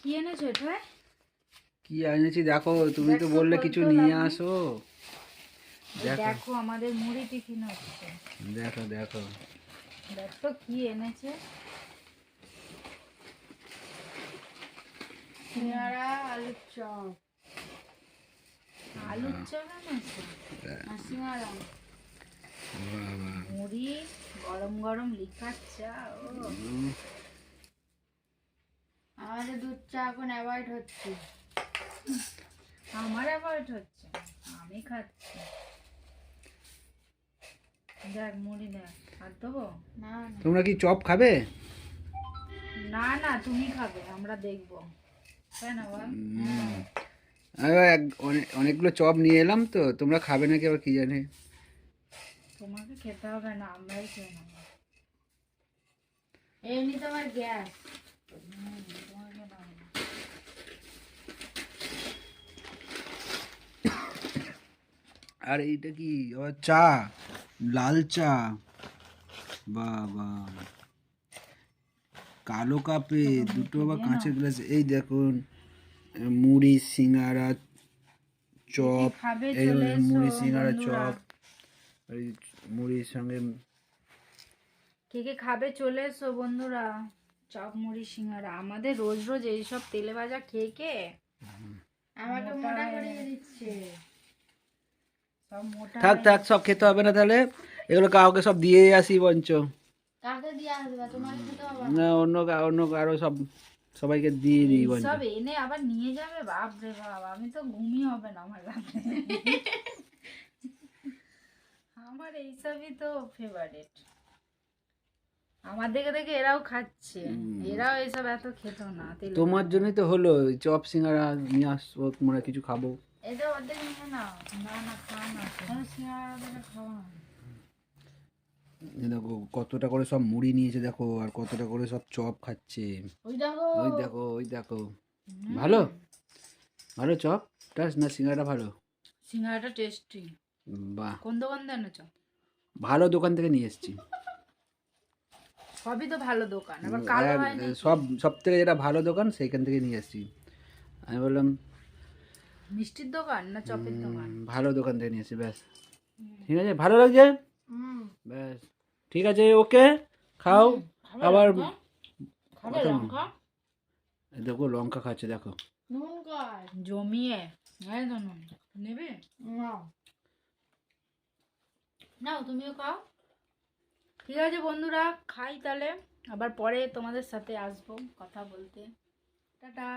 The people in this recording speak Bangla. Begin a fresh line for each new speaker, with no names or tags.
কি এনেছো? এটা?
কি এনেছি? দেখো তুমি তো বললে কিছু নিয়ে আসো। দেখো।
আমাদের মুড়ি টিফিন হচ্ছে।
দেখো দেখো।
দেখো কি এনেছে।
সিঙ্গারা আলুর চপ।
আলুর চপ এনেছে?
আর সিঙ্গারা।
মুড়ি গরম গরম লিকার চা ও।
চা এখন অ্যাভয়েড হচ্ছে।
আমার অ্যাভয়েড হচ্ছে আমি খাচ্ছি। দেখ মুড়ি দেখ আর দেবো?
না না।
তোমরা কি চপ খাবে?
না না তুমি খাবে আমরা দেখব। তাই না বল?
এক- অনেক- অনেকগুলো চপ নিয়ে এলাম তো তোমরা খাবে নাকি আবার কি জানে?
তোমাকে খেতে হবে না আমরাই খেয়ে নেব।
এমনি তোমার গ্যাস
হুম, তোমাকে খেতে হবে না।
আর এইটা কি? আবার চা। লাল চা। বাবা। কালো কাপে দুটো বা কাঁচের গ্লাস। এই দেখুন মুড়ি সিঙ্গারা চপ। এই মুড়ি সিঙ্গারা চপ। এই মুড়ির সঙ্গে
কে কে খাবে চলে এসো বন্ধুরা। চপ মুড়ি সিঙ্গারা। আমাদের রোজ রোজ এইসব তেলে ভাজা খেয়ে খেয়ে
আমাকে
মোটা
করে দিচ্ছে।
থাক থাক সব খেতে হবে না তাহলে। এগুলো কাউকে সব দিয়ে আসি বঞ্চ।
কাকে দিয়ে আসবে তোমাকে খেতে হবে
না অন্য অন্য আরও সব সবাইকে দিয়ে দিই বঞ্চ।
সব এনে আবার নিয়ে যাবে? বাপ রে বাপ আমি তো ঘুমই হবে না আমার রাতে। আমার এইসবই তো ফেভারিট আমার দেখে দেখে এরাও খাচ্ছে। এরাও এইসব এত খেত না
তোমার জন্যই তো হলো ওই চপ সিঙ্গারা নিয়ে আসব তোমরা কিছু খাব।
এটা অর্ধেক নিয়ে নাও
না না খাও না
কোনো সিঙ্গারা খাওয়া না
দেখো কতটা করে সব মুড়ি নিয়েছে দেখো আর কতটা করে সব চপ খাচ্ছে।
ওই দেখো।
ওই দেখো ওই দেখো। ভালো? ভালো চপ? টাস না সিঙ্গারা ভালো?
সিঙ্গারাটা টেস্টি
বাহ।
কোন দোকান থেকে এনেছো?
ভালো দোকান থেকে নিয়ে এসেছি।
সবই তো ভালো দোকান আবার কালো হয়
সব সব থেকে যেটা ভালো দোকান সেইখান থেকে নিয়ে এসেছি। আমি বললাম
মিষ্টির দোকান না চপের দোকান?
ভালো দোকান থেকে নিয়ে এসেছি ব্যাস ঠিক আছে? ভালো লাগছে? ব্যাস। ঠিক আছে ওকে খাও। আবার দেখো লঙ্কা খাচ্ছে দেখো।
জমিয়ে। হ্যাঁ তো নেবে? নাও তুমিও খাও। ঠিক আছে বন্ধুরা খাই তাহলে। আবার পরে তোমাদের সাথে আসব কথা বলতে। টাটা।